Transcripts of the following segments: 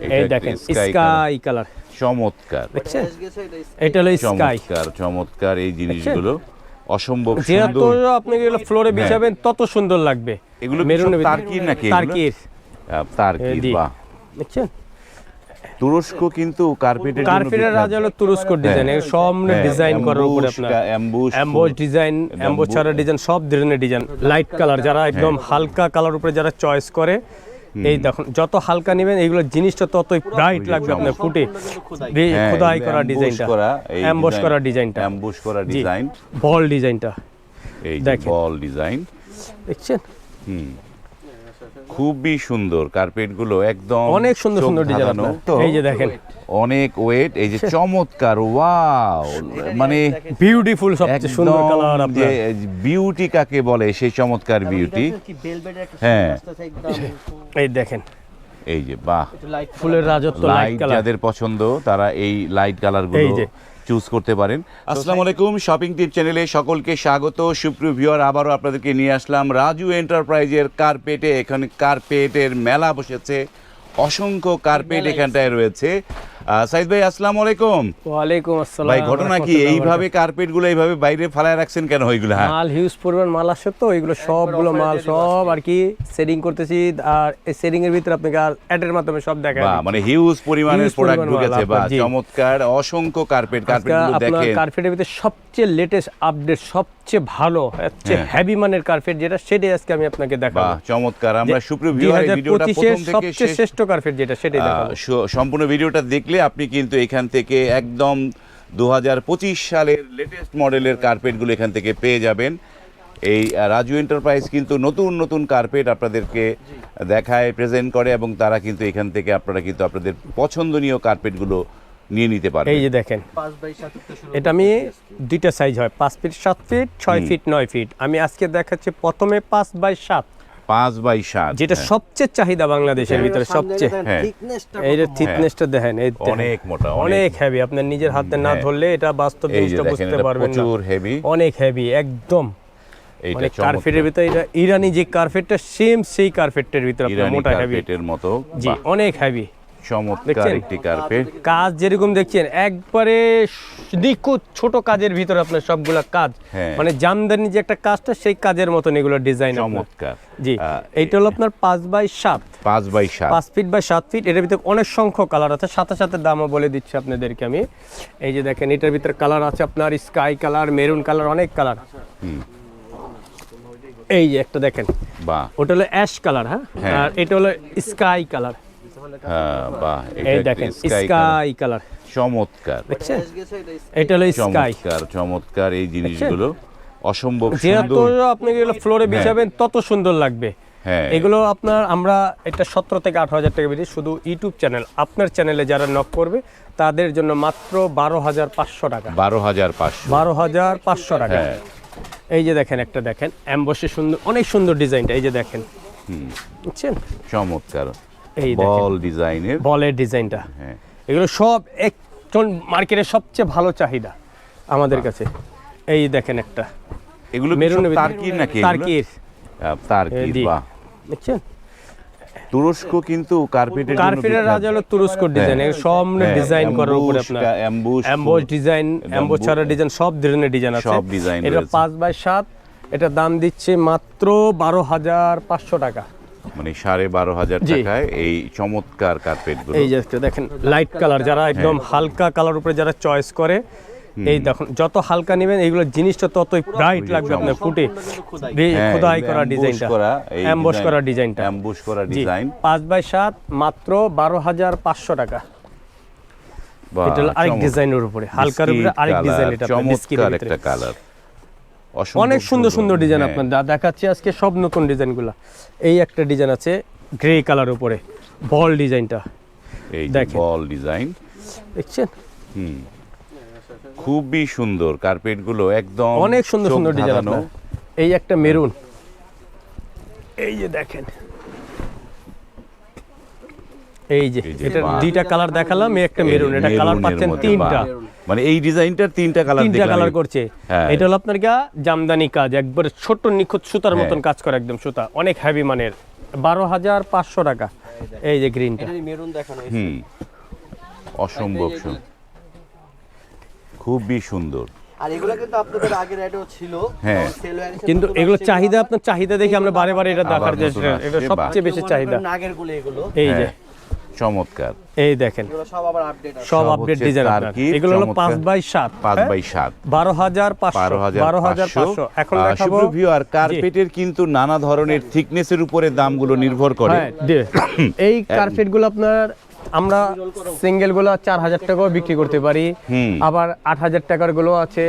এটা এই দেখেন স্কাই কালার চমৎকার। এটা হলো স্কাই চমৎকার চমৎকার এই জিনিসগুলো। অসম্ভব সুন্দর। আপনি এগুলো ফ্লোরে বিছাবেন তত সুন্দর লাগবে। এগুলো কি মেরুনের সব ভিতরে- তার্কির নাকি এগুলো? তার্কির। আহ, তার্কির জি। বাহ। দেখছেন? তুরস্ক কিন্তু কার্পেটের কার্পেটের রাজা হলো তুরস্ক ডিজাইন এর সব হ্যাঁ, ডিজাইন করার উপরে আপনার ডিজাইন ছাড়া ডিজাইন সব ধরনের ডিজাইন লাইট কালার যারা একদম হ্যাঁ। হালকা কালার উপরে যারা চয়েস করে এই দেখুন যত হালকা নেবেন এইগুলো জিনিসটা ততই ব্রাইট লাগবে আপনার ফুটে হ্যাঁ, খোদাই করা ডিজাইনটা করা, এই করা ডিজাইনটা অ্যাম্বস করা ডিজাইন বল ডিজাইনটা এই। বল ডিজাইন দেখছেন? খুবই সুন্দর কার্পেটগুলো একদম অনেক সুন্দর সুন্দর ডিজাইন। এই যে দেখেন অনেক ওয়েট এই যে চমৎকার ওয়াও মানে বিউটিফুল সবচেয়ে সুন্দর কালার আপনার। বিউটি কাকে বলে সেই চমৎকার বিউটি হ্যাঁ। এই দেখেন। এই যে বাহ! ফুলের রাজত্ব লাইট যাদের পছন্দ তারা এই লাইট কালারগুলো এই যে। চুজ করতে পারেন। আসসালামু আলাইকুম শপিং টিপ চ্যানেলে সকলকে স্বাগত। সুপ্রিয় ভিউয়ার আবারও আপনাদেরকে নিয়ে আসলাম রাজু এন্টারপ্রাইজের কার্পেটে এখানে কার্পেটের মেলা বসেছে। অসংখ্য কার্পেট এখানটায় রয়েছে। সাইদ ভাই আসসালামু আলাইকুম। ওয়ালাইকুম আসসালাম ভাই ঘটনা কি? এইভাবে কার্পেটগুলো এইভাবে বাইরে ফালায় রাখছেন কেন ওইগুলো? হ্যাঁ। মাল হিউজ পরিমাণ মাল আসে তো এগুলো সবগুলো মাল সব আর কি সেটিং করতেছি আর এই সেটিং এর ভিতরে আপনাকে আর অ্যাডের মাধ্যমে সব দেখা মানে হিউজ পরিমাণের প্রোডাক্ট ঢুকেছে বা চমৎকার অসংখ্য কার্পেট কার্পেটগুলো আপনার দেখেন। কার্পেটের ভিতরে সবচেয়ে লেটেস্ট আপডেট সবচেয়ে ভালো সবচেয়ে হ্যাঁ। হেভি মানের কার্পেট যেটা সেটাই আজকে আমি আপনাকে দেখাবো। চমৎকার। আমরা সুপ্রিয় ভিউয়ার ভিডিওটা প্রথম থেকে সবচেয়ে শ্রেষ্ঠ কার্পেট যেটা সেটাই দেখাবো। সম্পূর্ণ ভিডিওটা দেখলে আপনি কিন্তু এখান থেকে একদম দু সালের লেটেস্ট মডেলের কার্পেটগুলো এখান থেকে পেয়ে যাবেন। এই রাজু এন্টারপ্রাইজ কিন্তু নতুন নতুন কার্পেট আপনাদেরকে দেখায় প্রেজেন্ট করে এবং তারা কিন্তু এখান থেকে আপনারা কিন্তু আপনাদের পছন্দনীয় কার্পেটগুলো নিয়ে নিতে পারবেন। এই যে দেখেন এটা আমি দুইটা সাইজ হয় পাঁচ ফিট সাত ফিট ছয় ফিট নয় ফিট আমি আজকে দেখাচ্ছি প্রথমে পাঁচ বাই সাত। পাঁচ বাই সাত যেটা হ্যাঁ, সবচেয়ে চাহিদা বাংলাদেশের ভিতরে সবচেয়ে হ্যাঁ। এই যে থিকনেসটা দেখেন অনেক মোটা অনেক হেভি আপনার নিজের হাতে না হ্যাঁ। ধরলে এটা বাস্তব জিনিসটা বুঝতে পারবেন না। প্রচুর হেভি অনেক হেভি একদম। এইটা কার্পেটের ভিতরে এটা ইরানি যে কার্পেটটা সেম সেই কার্পেটের ভিতরে মোটা হেভি মতো জি অনেক হেভি চমৎকার একটি কার্পেট কাজ যেরকম দেখছেন একবারে নিখুঁত ছোট কাজের ভিতরে আপনার সবগুলা কাজ। হ্যাঁ। মানে জামদানি যে একটা কাজটা সেই কাজের মতন এগুলো ডিজাইন চমৎকার। জি এইটা হলো আপনার পাঁচ বাই সাত। পাঁচ বাই সাত। পাঁচ ফিট বাই সাত ফিট এটার ভিতরে অনেক সংখ্যক কালার আছে। সাথে সাথে দামও বলে দিচ্ছি আপনাদেরকে আমি। এই যে দেখেন এটার ভিতরে কালার আছে আপনার স্কাই কালার মেরুন কালার অনেক কালার এই যে একটা দেখেন। বাহ। ওটা হলো অ্যাশ কালার হ্যাঁ। আর এটা হলো স্কাই কালার বাহ এই দেখেন স্কাই কালার চমৎকার। এটা হলো স্কাই চমৎকার চমৎকার এই জিনিসগুলো। অসম্ভব যেহেতু সুন্দর। আপনি এগুলো ফ্লোরে বিছাবেন তত সুন্দর লাগবে। হ্যাঁ। এগুলো আপনার আমরা এটা সতেরো থেকে আঠারো হাজার টাকা বেশি শুধু ইউটিউব চ্যানেল আপনার চ্যানেলে যারা নক করবে তাদের জন্য মাত্র বারো হাজার পাঁচশো টাকা। বারো হাজার পাঁচশো। বারো হাজার পাঁচশো টাকা। হ্যাঁ। এই যে দেখেন একটা দেখেন অ্যাম্বসে সুন্দর অনেক সুন্দর ডিজাইনটা এই যে দেখেন। বুঝছেন? চমৎকার। এই বল ডিজাইনের। বলের ডিজাইনটা। হ্যাঁ। এগুলো সব একজন মার্কেটের সবচেয়ে ভালো চাহিদা আমাদের কাছে। এই দেখেন একটা। এগুলো মেরুন তার্কির নাকি? তার্কির। তার্কির। বাহ। দেখছেন? তুরস্ক কিন্তু কার্পেটের কার্পেটের। রাজা হলো তুরস্ক ডিজাইন। এর সব হ্যাঁ, ডিজাইন করার উপরে আপনার। ডিজাইন অ্যাম্বোজ ছাড়া ডিজাইন সব ধরনের ডিজাইন আছে। সব design এটা রয়েছে। পাঁচ বাই সাত এটা দাম দিচ্ছে মাত্র বারো হাজার পাঁচশো টাকা। মানে সাড়ে বারো হাজার টাকায় এই চমৎকার কার্পেট এই যে দেখেন লাইট কালার যারা একদম হ্যাঁ। হালকা কালার উপরে যারা চয়েস করে এই দেখুন যত হালকা নেবেন এইগুলো জিনিসটা ততই ব্রাইট লাগবে আপনার ফুটে। হ্যাঁ, খোদাই করা ডিজাইনটা design- করা ডিজাইনটা ambush করা ডিজাইন পাঁচ বাই সাত মাত্র বারো হাজার পাঁচশো টাকা। বাহ, এটা আরেক ডিজাইনের উপরে হালকার উপরে আরেক ডিজাইন এটা চমৎকার একটা কালার অনেক সুন্দর সুন্দর ডিজাইন আপনার দা- দেখাচ্ছি আজকে সব নতুন ডিজাইনগুলো এই একটা ডিজাইন আছে গ্রে কালার উপরে বল ডিজাইনটা এই। বল ডিজাইন দেখছেন? হুম। খুবই সুন্দর কার্পেটগুলো একদম অনেক সুন্দর সুন্দর ডিজাইন আপনার। এই একটা মেরুন এই যে দেখেন। এই যে এটা দুইটা কালার দেখালাম একটা মেরুন এটা কালার পাচ্ছেন তিনটা। মানে এই ডিজাইনটার তিনটা কালার তিনটা কালার করছে। হ্যাঁ। এটা হলো আপনার গা জামদানি কাজ একবারে ছোট নিখুঁত সুতার হ্যাঁ। মতন কাজ করে একদম সুতা অনেক হেভি মানের। বারো হাজার পাঁচশো টাকা। এই যে গ্রিনটা মেরুন দেখানো হুম। অসম্ভব সুন্দর। খুবই সুন্দর। আর এগুলো কিন্তু আপনাদের আগের অ্যাডও ছিল। হ্যাঁ। কিন্তু এগুলো চাহিদা। আপনার চাহিদা দেখে আমরা বারে বারে এটা দেখার চেষ্টা এটা সবচেয়ে বেশি চাহিদা। নাগেরগুলো এগুলো। এই যে। চমৎকার। এই দেখেন এগুলো সব আপডেট আছে। সব সব ডিজাইন এগুলো হলো চমৎকার। পাঁচ বাই সাত পাঁচ হ্যাঁ? বাই সাত। বারো হাজার পাঁচশো বারো হাজার বারো হাজার পাঁচশো। এখন দেখাবো আর কার্পেটের কিন্তু নানা ধরনের থিকনেসের উপরে দামগুলো নির্ভর করে। হ্যাঁ, এই কার্পেটগুলো আপনার আমরা সিঙ্গেলগুলো চার হাজার টাকাও বিক্রি করতে পারি। আবার আট হাজার টাকারগুলো আছে।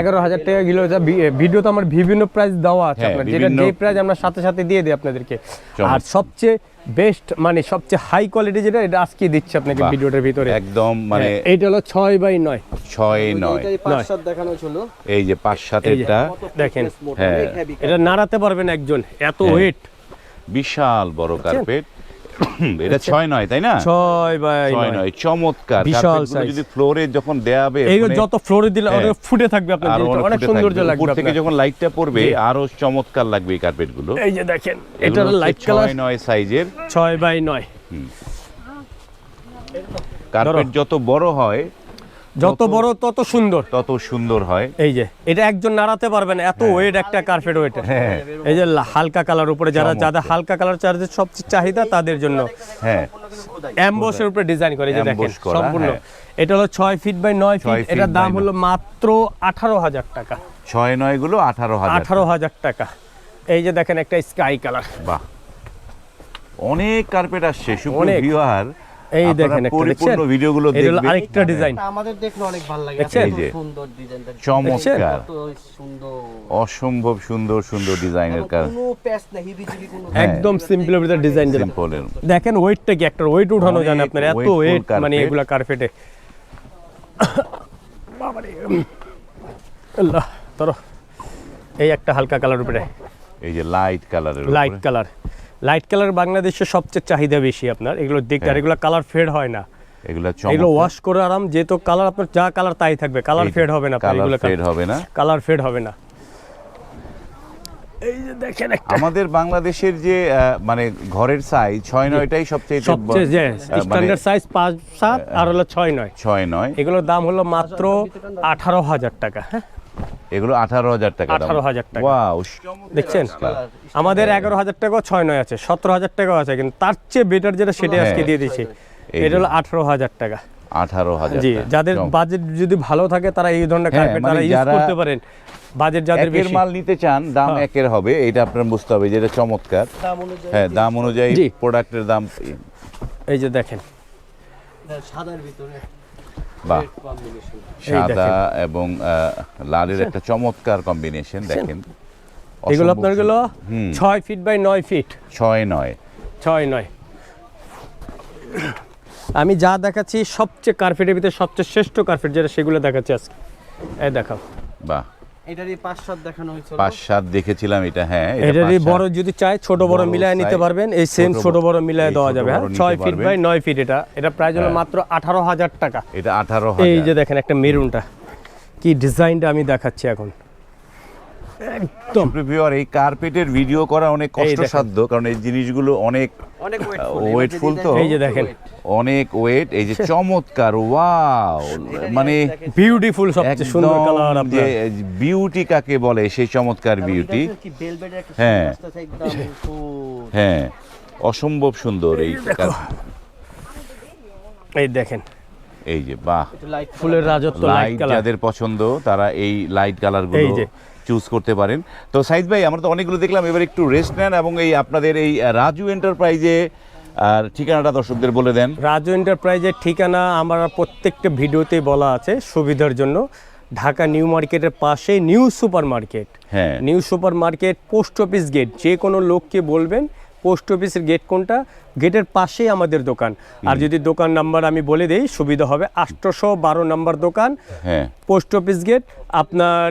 এগারো হাজার টাকা গুলো ভিডিও তো আমার বিভিন্ন প্রাইস দেওয়া আছে হ্যাঁ, আপনার। যেটা যে প্রাইস আমরা সাথে সাথে দিয়ে দিই আপনাদেরকে। আর সবচেয়ে বেস্ট মানে সবচেয়ে হাই কোয়ালিটি যেটা এটা আজকে দিচ্ছে আপনাকে ভিডিওটার ভিতরে। একদম মানে হ্যাঁ, এইটা হলো ছয় বাই নয়। ছয় নয়। এটারই পাঁচ সাত দেখানো ছিল। এই যে পাঁচ সাতেরটা দেখেন। হ্যাঁ। এটা নাড়াতে পারবেন একজন এত। ওয়েট বিশাল বড় কার্পেট এটা ছয় নয় তাই না? ছয় বাই ছয় নয়। চমৎকার। বিশাল সাইজ যদি ফ্লোরে যখন দেয়াবে এই মানে যত ফ্লোরে দিলে হ্যাঁ। অনেক ফুটে থাকবে আপনার অনেক সৌন্দর্য লাগবে উপর থেকে যখন লাইটটা পড়বে আরও চমৎকার লাগবে এই কার্পেটগুলো এই যে দেখেন এটা লাইট কালার ছয় নয় সাইজের ছয় বাই নয়। কার্পেট যত বড় হয় যত বড় তত সুন্দর। তত সুন্দর হয়। এই যে এটা একজন নাড়াতে পারবে না এত ওয়েট একটা কার্পেট ওয়েট হ্যাঁ। এই যে হালকা কালার উপরে যারা যাদের হালকা কালার চার্জের সবচেয়ে চাহিদা তাদের জন্য। হ্যাঁ। অ্যাম্বসের উপরে ডিজাইন করে যে দেখেন সম্পূর্ণ। হ্যাঁ। এটা হলো ছয় ফিট বাই নয় ফিট feet এটার দাম হলো মাত্র আঠারো হাজার টাকা। ছয় নয়গুলো আঠারো হাজার। আঠারো হাজার টাকা। এই যে দেখেন একটা স্কাই কালার বাহ। অনেক কার্পেট আসছে। সুপ্রিয় ভিউয়ার এই দেখেন একটা পরিপূর্ণ দেখছেন? ভিডিওগুলো এটা দেখবেন। আরেকটা ডিজাইন আমাদের দেখলে অনেক ভালো লাগে। এত এই যে। সুন্দর ডিজাইনটা চমৎকার। সুন্দর। অসম্ভব সুন্দর সুন্দর ডিজাইনের কাজ কোনো প্যাচ না হিবিজিবি কোনো হ্যাঁ। একদম সিম্পলের ভিতরে ডিজাইন দিলাম। দেখেন ওয়েটটা কি? একটা ওয়েট উঠানো অনেক জানে আপনার? এত ওয়েট মানে। এগুলা কার্পেটে বাবারে আল্লাহ ধরো। এই একটা হালকা কালার উপরে। এই যে লাইট কালারের লাইট কালার লাইট কালার বাংলাদেশে সবচেয়ে চাহিদা বেশি আপনার। এগুলো দেখতে আর। এগুলো কালার ফেড হয় না। এগুলা এগুলো ওয়াশ করে আরাম যেহেতু কালার আপনার যা কালার তাই থাকবে কালার ফেড হবে না কালার এগুলো ফেড হবে না। কালার ফেড হবে না। এই যে দেখেন একটা। আমাদের বাংলাদেশের যে মানে ঘরের সাইজ ছয় নয়টাই সবচেয়ে সবচেয়ে যে মানে স্ট্যান্ডার্ড সাইজ পাঁচ সাত আর হলো ছয় নয়। ছয় নয়। এগুলোর দাম হলো মাত্র আঠারো হাজার টাকা হ্যাঁ? এগুলো আঠারো হাজার টাকা দাম। 18,000 টাকা। দেখছেন? আমাদের এগারো হাজার টাকাও ছয় নয় আছে সতেরো হাজার টাকাও আছে কিন্তু তার চেয়ে বেটার যেটা সেটাই আজকে হ্যাঁ। দিয়ে দিচ্ছি এটা হলো আঠারো হাজার টাকা। আঠারো হাজার জি যাদের বাজেট যদি ভালো থাকে তারা এই ধরনের হ্যাঁ, কার্পেট মানে তারা ইউজ করতে পারেন। বাজেট যাদের বেশি। মাল নিতে চান দাম হ্যাঁ। একের হবে এটা আপনার বুঝতে হবে যেটা চমৎকার। হ্যাঁ দাম অনুযায়ী প্রোডাক্টের দাম এই যে দেখেন। সাদার ভিতরে। বাহ। সাদা এবং লালের একটা চমৎকার কম্বিনেশন দেখেন। এগুলো আপনারগুলো হুম। ছয় ফিট বাই নয় ফিট ছয় নয়। ছয় নয়। আমি যা দেখাচ্ছি সবচেয়ে কার্পেটের ভিতরে সবচেয়ে শ্রেষ্ঠ কার্পেট যেটা সেগুলো দেখাচ্ছি আজকে। এই দেখাও। বাহ। এটারই পাঁচ সাত দেখানো হয়েছিল পাঁচ সাত দেখেছিলাম এটা হ্যাঁ এটারই বড় যদি চাই ছোট বড় মিলায় নিতে পারবেন। এই সেম ছোট বড় মিলায় দেওয়া যাবে হ্যাঁ? ছয় ফিট। বাই নয় ফিট এটা। এটা প্রায় হলো হ্যাঁ। মাত্র আঠারো হাজার টাকা। এটা আঠারো এই যে দেখেন একটা মেরুনটা। কি ডিজাইনটা আমি দেখাচ্ছি এখন। একদম। প্রিভিউয়ার এই কার্পেটের ভিডিও করা অনেক কষ্টসাধ্য কারণ এই জিনিসগুলো অনেক অনেক ওয়েটফুল তো। এই যে দেখেন। অনেক ওয়েট এই যে চমৎকার ওয়াও মানে বিউটিফুল সবচেয়ে সুন্দর কালার আপনার। বিউটি কাকে বলে সেই চমৎকার বিউটি হ্যাঁ। হ্যাঁ। অসম্ভব সুন্দর এই এই দেখেন। এই যে বাহ। লাইট ফুলের রাজত্ব লাইট যাদের পছন্দ তারা এই লাইট কালারগুলো। চুজ করতে পারেন। তো সাইদ ভাই আমরা তো অনেকগুলো দেখলাম এবার একটু রেস্ট নেন এবং এই আপনাদের এই রাজু এন্টারপ্রাইজে আর ঠিকানাটা দর্শকদের বলে দেন। রাজু এন্টারপ্রাইজের ঠিকানা আমার প্রত্যেকটা ভিডিওতেই বলা আছে সুবিধার জন্য। ঢাকা নিউ মার্কেটের পাশে নিউ সুপার মার্কেট হ্যাঁ। New super market post office gate যে কোনো লোককে বলবেন পোস্ট অফিসের গেট কোনটা? গেটের পাশেই আমাদের দোকান। আর যদি দোকান নাম্বার আমি বলে দেই সুবিধা হবে আটশোশো বারো নাম্বার দোকান হ্যাঁ। পোস্ট অফিস গেট আপনার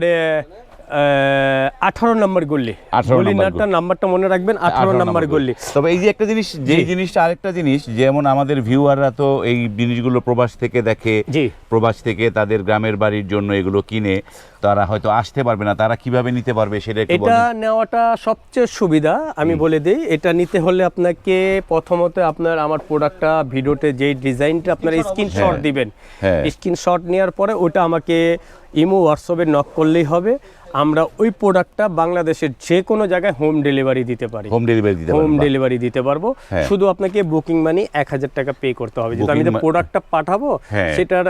আঠারো নম্বর গল্লি 18 গলি। নাম্বারটা মনে রাখবেন আঠারো নম্বর গল্লি তবে এই যে একটা জিনিস যে জিনিসটা আরেকটা জিনিস যেমন আমাদের ভিউয়াররা তো এই জিনিসগুলো প্রবাস থেকে দেখে প্রবাস থেকে তাদের গ্রামের বাড়ির জন্য এগুলো কিনে তারা হয়তো আসতে পারবে না তারা কীভাবে নিতে পারবে সেটা এটা নেওয়াটা সবচেয়ে সুবিধা আমি বলে দিই। এটা নিতে হলে আপনাকে প্রথমত আপনার আমার প্রোডাক্টটা ভিডিওতে যেই ডিজাইনটা আপনার স্ক্রিনশট হ্যাঁ, দিবেন। হ্যাঁ। স্ক্রিনশট নেওয়ার পরে ওটা আমাকে ইমো হোয়াটসঅ্যাপে নক করলেই হবে। আমরা ওই প্রোডাক্টটা বাংলাদেশের যে কোনো জায়গায় হোম ডেলিভারি দিতে পারি হোম ডেলিভারি দিতে হোম ডেলিভারি দিতে পারব হ্যাঁ। শুধু আপনাকে বুকিং মানি এক হাজার টাকা পে করতে হবে যেহেতু আমি যে প্রোডাক্টটা পাঠাবো হ্যাঁ। সেটার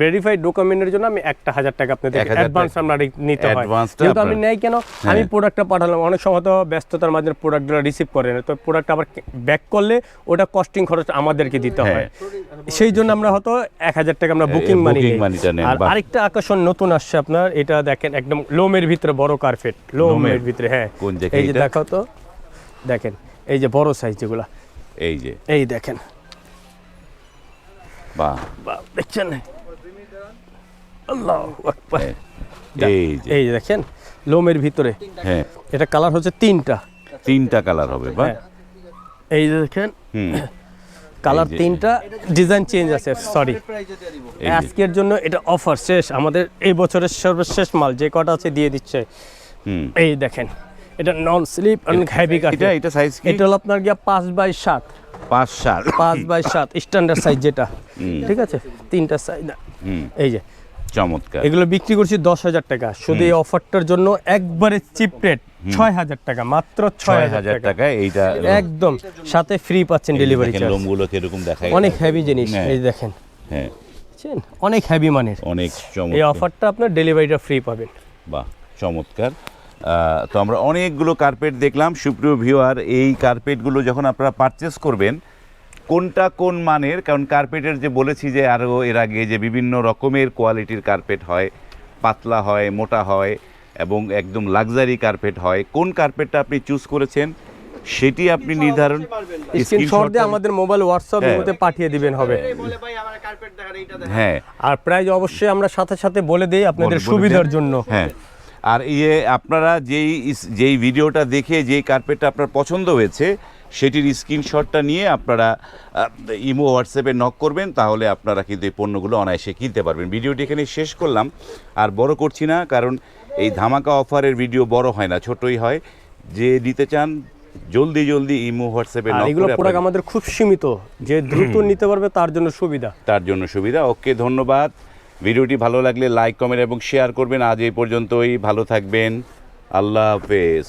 ভেরিফাইড ডকুমেন্টের জন্য আমি একটা হাজার টাকা আপনাদের অ্যাডভান্স আমরা নিতে হয়। যেহেতু আমি নেই কেন? আমি প্রোডাক্টটা পাঠালাম। অনেক সময় তো ব্যস্ততার মাঝে প্রোডাক্টগুলো রিসিভ করে না। তো প্রোডাক্ট আবার ব্যাক করলে ওটা কস্টিং খরচ আমাদেরকে দিতে হয়। সেই জন্য আমরা হয়তো এক হাজার টাকা আমরা বুকিং মানি আর আরেকটা আকর্ষণ নতুন আসছে আপনার এটা দেখেন একদম লোমের ভিতরে বড় কার্পেট লোমের? ভিতরে হ্যাঁ। এই যে? দেখো তো। দেখেন এই যে বড় সাইজ যেগুলা। এই যে। এই দেখেন। বাহ। বাহ, দেখছেন? আল্লাহ হ্যাঁ। এই এই দেখেন লোমের ভিতরে। হ্যাঁ। এটা কালার হচ্ছে তিনটা। তিনটা কালার হবে বা হ্যাঁ। এই যে দেখেন? কালার তিনটা ডিজাইন চেঞ্জ আছে সরি আজকের জন্য এটা অফার শেষ। আমাদের এই বছরের সর্বশেষ মাল যে কটা আছে দিয়ে দিচ্ছে। এই দেখেন এটা নন স্লিপ অনেক হেভি কাট এটা এটা সাইজ কি? এটা হলো আপনার গিয়া পাঁচ বাই সাত। পাঁচ সাত। পাঁচ বাই সাত স্ট্যান্ডার্ড সাইজ যেটা। ঠিক আছে? তিনটা সাইজ এই যে। চমৎকার। এগুলো বিক্রি করছি দশ হাজার টাকা। শুধু এই অফারটার জন্য একবারে চিপ রেট ছয় হাজার টাকা মাত্র ছয় হাজার টাকা। এইটা একদম। সাথে ফ্রি পাচ্ছেন ডেলিভারি লোমগুলো কীরকম দেখায় অনেক হেভি জিনিস হ্যাঁ। এই দেখেন। হ্যাঁ। অনেক হেভি মানের। অনেক এই অফারটা আপনার ডেলিভারিটা ফ্রি পাবেন। বাহ চমৎকার। তো আমরা অনেকগুলো কার্পেট দেখলাম। সুপ্রিয় ভিউয়ার এই কার্পেটগুলো যখন আপনারা পারচেস করবেন কোনটা কোন মানের কারণ কার্পেটের যে বলেছি যে আরও এর আগে যে বিভিন্ন রকমের কোয়ালিটির কার্পেট হয় পাতলা হয় মোটা হয় এবং একদম লাক্সারি কার্পেট হয় কোন কার্পেটটা আপনি চুজ করেছেন সেটি আপনি নির্ধারণ স্ক্রিনশট দিয়ে আমাদের মোবাইল হোয়াটসঅ্যাপ হ্যাঁ। মধ্যে পাঠিয়ে দিবেন হবে। হ্যাঁ। আর প্রাইস অবশ্যই আমরা সাথে সাথে বলে দেই আপনাদের সুবিধার জন্য। হ্যাঁ। আর ইয়ে আপনারা যেই যেই ভিডিওটা দেখে যেই কার্পেটটা আপনার পছন্দ হয়েছে সেটির স্ক্রিনশটটা নিয়ে আপনারা ইমো হোয়াটসঅ্যাপে নক করবেন তাহলে আপনারা কিন্তু এই পণ্যগুলো অনায়াসে কিনতে পারবেন। ভিডিওটি এখানে শেষ করলাম। আর বড় করছি না কারণ এই ধামাকা অফারের ভিডিও বড় হয় না ছোটই হয়। যে নিতে চান জলদি জলদি ইমো হোয়াটসঅ্যাপে নক এগুলো প্রোডাক্ট আমাদের খুব সীমিত। যে দ্রুত নিতে পারবে তার জন্য সুবিধা। তার জন্য সুবিধা। ওকে ধন্যবাদ। ভিডিওটি ভালো লাগলে লাইক, কমেন্ট এবং শেয়ার করবেন। আজ এই পর্যন্তই। ভালো থাকবেন। আল্লাহ হাফেজ।